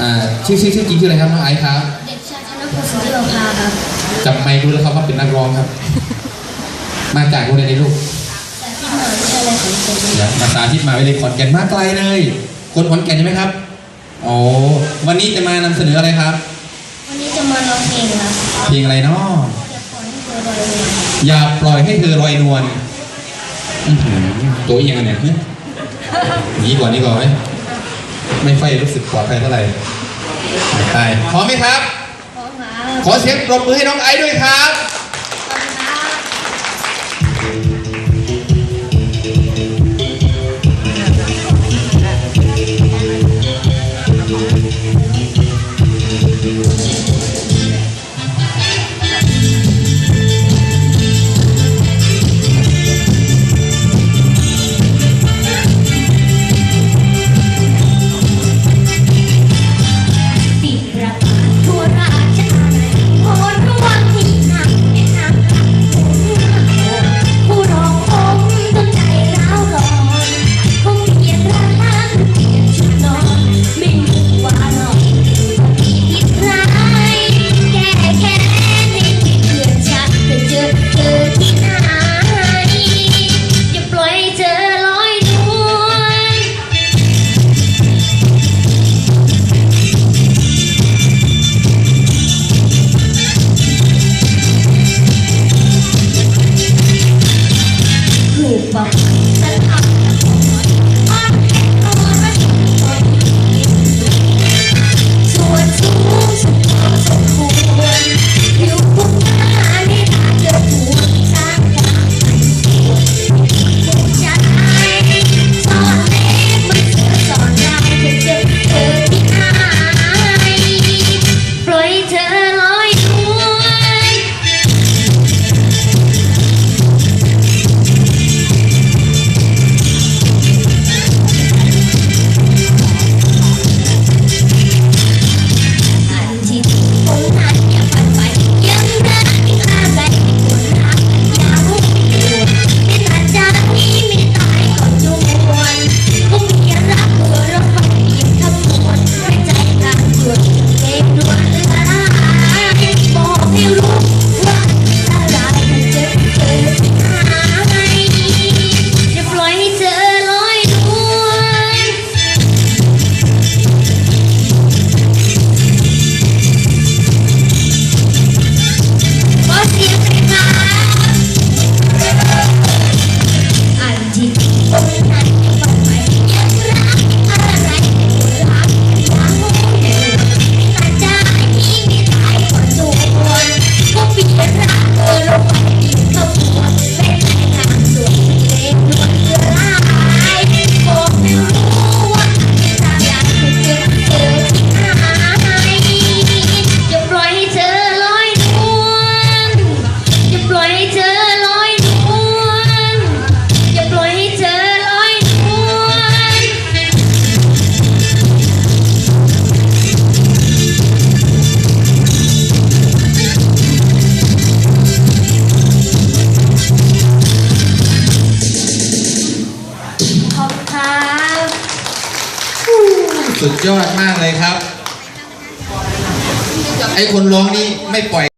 อ่าชื่อชื่อชื่อจริงชื่ออะไรครับน้องไอซ์ครับเด็กชายธนพลสุทธิโอภาครับจำไม่รู้แล้วครับว่าเป็นนักร้องครับ มาจากโรงเรียนในลูกแต่ที่มหาวิทยาลัยขอนแก่นเดี๋ยวมาสาธิตมาไปเลยขอนแก่นมาไกลเลย คนขอนแก่นใช่ไหมครับโอ้วันนี้จะมานำเสนออะไรครับ วันนี้จะมาร้องเพลงครับเพลงอะไรเนาะจะปล่อยให้เธอลอยนวลอย่าปล่อยให้เธอลอยนวลอื้อหือตัวเอียงอันเนี่ยหึหนีก่อนนี่ก่อนไหม ไม่ค่อยรู้สึกปลอดภัยเท่าไหร่ไปพร้อมไหมครับพร้อมครับ ขอเสียงปรบมือให้น้องไอซ์ด้วยครับ สุดยอดมากเลยครับ ไอคนร้องนี่ไม่ปล่อย